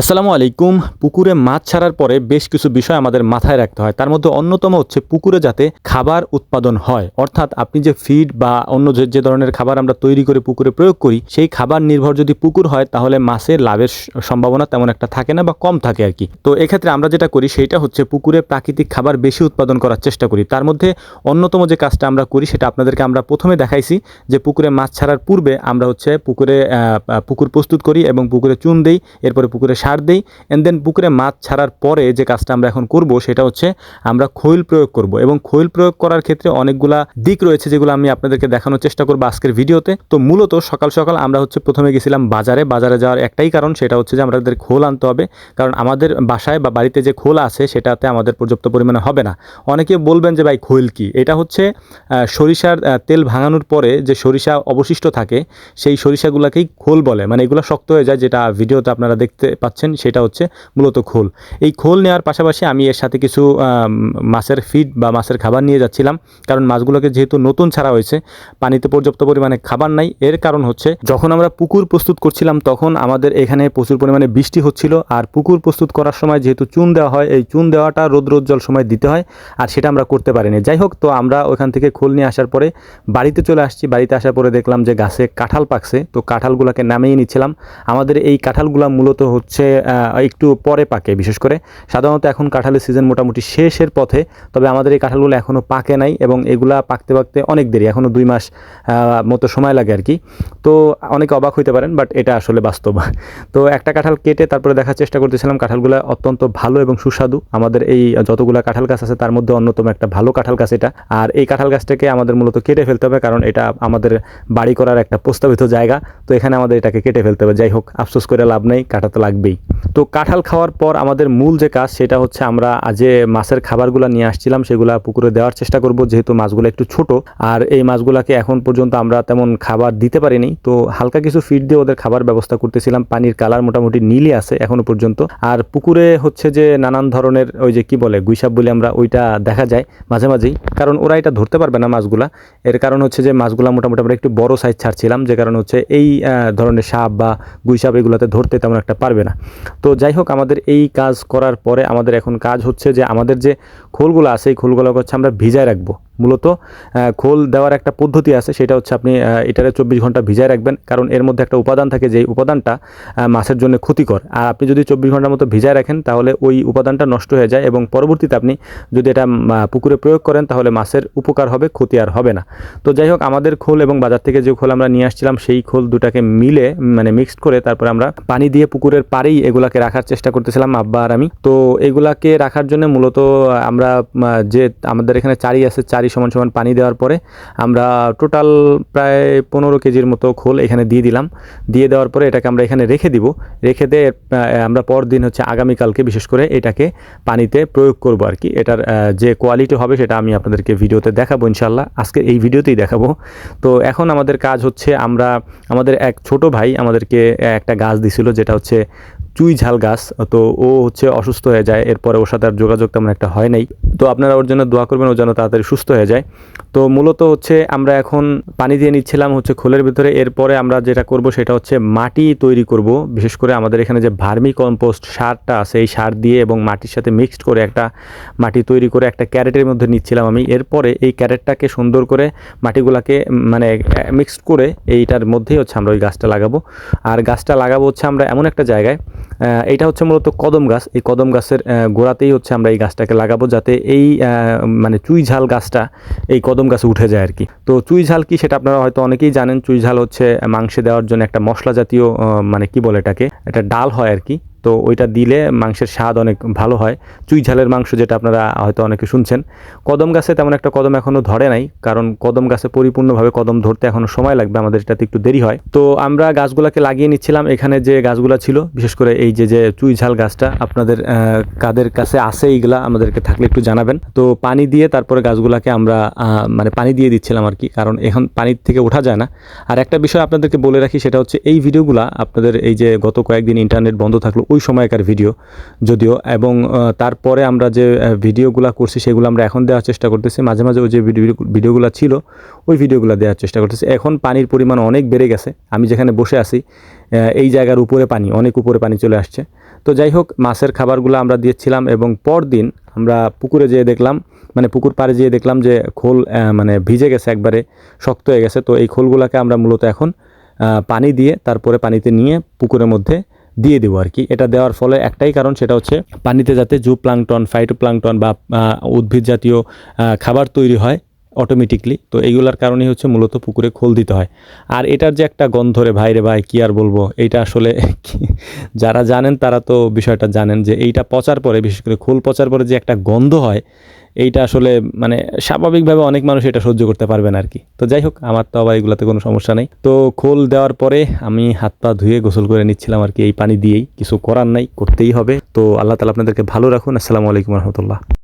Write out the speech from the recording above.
আসসালামু আলাইকুম। পুকুরে মাছ ছাড়ার পরে বেশ কিছু বিষয় আমাদের মাথায় রাখতে হয়। তার মধ্যে অন্যতম হচ্ছে পুকুরে যাতে খাবার উৎপাদন হয়। অর্থাৎ আপনি যে ফিড বা অন্য যে যে ধরনের খাবার আমরা তৈরি করে পুকুরে প্রয়োগ করি, সেই খাবার নির্ভর যদি পুকুর হয়, তাহলে মাছের লাভের সম্ভাবনা তেমন একটা থাকে না বা কম থাকে আর কি। তো এক্ষেত্রে আমরা যেটা করি সেটা হচ্ছে পুকুরে প্রাকৃতিক খাবার বেশি উৎপাদন করার চেষ্টা করি। তার মধ্যে অন্যতম যে কাজটা আমরা করি, সেটা আপনাদেরকে আমরা প্রথমে দেখাইছি যে পুকুরে মাছ ছাড়ার পূর্বে আমরা হচ্ছে পুকুরে পুকুর প্রস্তুত করি এবং পুকুরে চুন দেই। এরপরে পুকুরে সার দেই এন্ড দেন পুকুরে মাছ ছাড়ার পরে যে কাজটা আমরা এখন করব, সেটা হচ্ছে আমরা খৈল প্রয়োগ করব। এবং খৈল প্রয়োগ করার ক্ষেত্রে অনেকগুলা দিক রয়েছে যেগুলো আমি আপনাদেরকে দেখানোর চেষ্টা করব আজকের ভিডিওতে। তো মূলত সকাল সকাল আমরা হচ্ছে প্রথমে গেছিলাম বাজারে। বাজারে যাওয়ার একটাই কারণ, সেটা হচ্ছে যে আমাদের খোল আনতে হবে। কারণ আমাদের বাসায় বা বাড়িতে যে খোল আছে, সেটাতে আমাদের পর্যাপ্ত পরিমাণে হবে না। অনেকে বলবেন যে, ভাই, খৈল কি? এটা হচ্ছে সরিষার তেল ভাঙানোর পরে যে সরিষা অবশিষ্ট থাকে, সেই সরিষাগুলোকেই খোল বলে। মানে এগুলো শক্ত হয়ে যায়, যেটা ভিডিওতে আপনারা দেখতে পাচ্ছেন। সেটা হচ্ছে মূলত খোল। এই খোল নেওয়ার পাশাপাশি আমি এর সাথে কিছু মাছের ফিড বা মাছের খাবার নিয়ে যাচ্ছিলাম। কারণ মাছগুলোকে যেহেতু নতুন ছাড়া হয়েছে, পানিতে পর্যাপ্ত পরিমাণে খাবার নাই। এর কারণ হচ্ছে, যখন আমরা পুকুর প্রস্তুত করছিলাম, তখন আমাদের এখানে প্রচুর পরিমাণে বৃষ্টি হচ্ছিল। আর পুকুর প্রস্তুত করার সময় যেহেতু চুন দেওয়া হয়, এই চুন দেওয়াটা রৌদ্রোজ্জ্বল সময় দিতে হয়। আর সেটা আমরা করতে পারিনি। যাই হোক, তো আমরা ওখান থেকে খোল নিয়ে আসার পরে বাড়িতে চলে আসছি। বাড়িতে আসার পরে দেখলাম যে গাছে কাঁঠাল পাকছে। তো কাঁঠালগুলোকে নামিয়ে নিচ্ছিলাম। আমাদের এই কাঁঠালগুলো মূলত হচ্ছে আহ, একটু পরে পাকে। বিশেষ করে সাধারণত এখন কাঁঠালের সিজন মোটামুটি শেষের পথে তবে আমাদের এই কাঁঠালগুলো এখনও পাকে নাই এবং এগুলা পাকতে পাকতে অনেক দেরি এখনও দুই মাস মতো সময় লাগে আর কি। তো অনেকে অবাক হইতে পারেন বাট এটা আসলে বাস্তব। তো একটা কাঁঠাল কেটে তারপরে দেখার চেষ্টা করতেছিলাম কাঁঠালগুলো অত্যন্ত ভালো এবং সুস্বাদু। আমাদের এই যতগুলো কাঁঠাল গাছ আছে তার মধ্যে অন্যতম একটা ভালো কাঁঠাল গাছ এটা। আর এই কাঁঠাল গাছটাকে আমাদের মূলত কেটে ফেলতে হবে কারণ এটা আমাদের বাড়ি করার একটা প্রস্তাবিত জায়গা। তো এখানে আমাদের এটাকে কেটে ফেলতে হবে। যাই হোক আফসোস করে লাভ নেই কাটা তো তো কাঁঠাল খাওয়ার পর আমাদের মূল যে কাজ সেটা হচ্ছে আমরা যে মাছের খাবারগুলো নিয়ে আসছিলাম সেগুলা পুকুরে দেওয়ার চেষ্টা করব, যেহেতু মাছগুলো একটু ছোট। আর এই মাছগুলোকে এখন পর্যন্ত আমরা তেমন খাবার দিতে পারিনি। তো হালকা কিছু ফিড দিয়ে ওদের খাবার ব্যবস্থা করতেছিলাম। পানির কালার মোটামুটি নীলই আছে এখনও পর্যন্ত। আর পুকুরে হচ্ছে যে নানান ধরনের ওই যে কি বলে, গুইসাপ বলে আমরা ওইটা দেখা যায় মাঝে মাঝেই। কারণ ওরা এটা ধরতে পারবে না মাছগুলা। এর কারণ হচ্ছে যে মাছগুলা মোটামুটি আমরা একটু বড় সাইজ ছাড়ছিলাম। যে কারণ হচ্ছে এই ধরনের সাপ বা গুইসাপ এগুলোতে ধরতে তেমন একটা পারবে না। তো যাই হোক, আমাদের এই কাজ করার পরে আমাদের এখন কাজ হচ্ছে যে আমাদের যে খোলগুলো আছে, এই খোলগুলোকে হচ্ছে আমরা ভিজায় রাখব। মূলত খোল দেওয়ার একটা পদ্ধতি আছে, সেটা হচ্ছে আপনি এটারে চব্বিশ ঘণ্টা ভিজায় রাখবেন, কারণ এর মধ্যে একটা উপাদান থাকে, যেই উপাদানটা মাছের জন্য ক্ষতিকর। আর আপনি যদি চব্বিশ ঘণ্টার মতো ভিজায় রাখেন, তাহলে ওই উপাদানটা নষ্ট হয়ে যায় এবং পরবর্তীতে আপনি যদি এটা পুকুরে প্রয়োগ করেন, তাহলে মাছের উপকার হবে, ক্ষতি আর হবে না। তো যাই হোক, আমাদের খোল এবং বাজার থেকে যে খোল আমরা নিয়ে আসছিলাম, সেই খোল দুটাকে মিলে মানে মিক্সড করে তারপরে আমরা পানি দিয়ে পুকুরের পাড়েই এগুলাকে রাখার চেষ্টা করতেছিলাম, আব্বা আর আমি। তো এগুলাকে রাখার জন্য মূলত আমরা যে আমাদের এখানে চারি আছে, চারি সমান সমান পানি দেওয়ার পরে আমরা টোটাল প্রায় পনেরো কেজির মতো খোল এখানে দিয়ে দিলাম। দিয়ে দেওয়ার পরে এটাকে আমরা এখানে রেখে দিব। রেখে দিয়ে আমরা পরদিন হচ্ছে আগামীকালকে বিশেষ করে এটাকে পানিতে প্রয়োগ করব আর কি। এটার যে কোয়ালিটি হবে সেটা আমি আপনাদেরকে ভিডিওতে দেখাবো ইনশাল্লাহ আজকে এই ভিডিওতেই দেখাবো। তো এখন আমাদের কাজ হচ্ছে আমরা, আমাদের এক ছোট ভাই আমাদেরকে একটা গাছ দিছিল যেটা হচ্ছে চুই ঝাল গাছ, তো ও হচ্ছে অসুস্থ হয়ে যায়, এরপরে ওর সাথে আর যোগাযোগ তেমন একটা হয় নাই। তো আপনারা ওর জন্য দোয়া করবেন, ও যেন তাড়াতাড়ি সুস্থ হয়ে যায়। তো মূলত হচ্ছে আমরা এখন পানি দিয়ে নিচ্ছিলাম হচ্ছে খোলের ভিতরে, এরপরে আমরা যেটা করব সেটা হচ্ছে মাটি তৈরি করব। বিশেষ করে আমাদের এখানে যে ভার্মি কম্পোস্ট সারটা আছে, এই সার দিয়ে এবং মাটির সাথে মিক্সড করে একটা মাটি তৈরি করে একটা ক্যারেটের মধ্যে নিচ্ছিলাম আমি। এরপরে এই ক্যারেটটাকে সুন্দর করে মাটিগুলাকে মানে মিক্সড করে এইটার মধ্যেই হচ্ছে আমরা ওই গাছটা লাগাবো। আর গাছটা লাগাবো হচ্ছে আমরা এমন একটা জায়গায় এটা হচ্ছে মূলত কদম গাছ। এই কদম গাছের গোড়াতেই হচ্ছে আমরা এই গাছটাকে লাগাবো যাতে এই মানে চুই ঝাল গাছটা এই কদম গাছে উঠে যায় আর কি। তো চুই ঝাল কি সেটা আপনারা হয়তো অনেকেই জানেন, চুই ঝাল হচ্ছে মাংসে দেওয়ার জন্য একটা মশলা জাতীয় মানে কি বলে এটাকে? একটা ডাল হয় আর কি। তো ওইটা দিলে মাংসের স্বাদ অনেক ভালো হয়। চুই ঝালের মাংস যেটা আপনারা হয়তো অনেকে শুনছেন। কদম গাছে তেমন একটা কদম এখনও ধরে নাই, কারণ কদম গাছে পরিপূর্ণভাবে কদম ধরতে এখনও সময় লাগবে, আমাদের এটাতে একটু দেরি হয়। তো আমরা গাছগুলোকে লাগিয়ে নিচ্ছিলাম, এখানে যে গাছগুলো ছিল, বিশেষ করে এই যে যে চুই ঝাল গাছটা, আপনাদের কাদের কাছে আছে এইগুলা আমাদেরকে থাকলে একটু জানাবেন। তো পানি দিয়ে তারপরে গাছগুলোকে আমরা মানে পানি দিয়ে দিচ্ছিলাম আর কি, কারণ এখন পানির থেকে ওঠা যায় না। আর একটা বিষয় আপনাদেরকে বলে রাখি, সেটা হচ্ছে এই ভিডিওগুলা আপনাদের এই যে গত কয়েকদিন ইন্টারনেট বন্ধ থাকল ওই সময়কার ভিডিও যদিও, এবং তারপরে আমরা যে ভিডিওগুলো করছি, সেগুলো আমরা এখন দেওয়ার চেষ্টা করতেছি। মাঝে মাঝে ওই যে ভিডিও ভিডিওগুলো ছিল, ওই ভিডিওগুলো দেওয়ার চেষ্টা করতেছি। এখন পানির পরিমাণ অনেক বেড়ে গেছে। আমি যেখানে বসে আছি এই জায়গার উপরে পানি, অনেক উপরে পানি চলে আসছে। তো যাই হোক, মাছের খাবারগুলো আমরা দিয়েছিলাম এবং পরদিন আমরা পুকুরে যেয়ে দেখলাম মানে পুকুর পাড়ে যেয়ে দেখলাম যে খোল মানে ভিজে গেছে একবারে, শক্ত হয়ে গেছে। তো এই খোলগুলোকে আমরা মূলত এখন পানি দিয়ে, তারপরে পানিতে নিয়ে পুকুরের মধ্যে দিয়ে দেবো আর কি। এটা দেওয়ার ফলে একটাই কারণ, সেটা হচ্ছে পানিতে যাতে জু প্লাংটন ফাইটো প্লাংটন বা উদ্ভিদ জাতীয় খাবার তৈরি হয় অটোমেটিকলি তো এইগুলার কারণেই হচ্ছে মূলত পুকুরে খোল দিতে হয়। আর এটার যে একটা গন্ধ রে ভাই রে ভাই, কী আর বলব? এইটা আসলে যারা জানেন তারা তো বিষয়টা জানেন যে এইটা পচার পরে, বিশেষ করে খোল পচার পরে যে একটা গন্ধ হয়, এইটা আসলে মানে স্বাভাবিকভাবে অনেক মানুষ এটা সহ্য করতে পারবে না আর কি। তো যাই হোক, আমার তো আবার এগুলাতে কোনো সমস্যা নেই। তো খোল দেওয়ার পরে আমি হাত পা ধুয়ে গোসল করে নিচ্ছিলাম আর কি, এই পানি দিয়েই। কিছু করার নাই, করতেই হবে। তো আল্লাহ তালা আপনাদেরকে ভালো রাখুন। আসসালামু আলাইকুম রহমতুল্লাহ।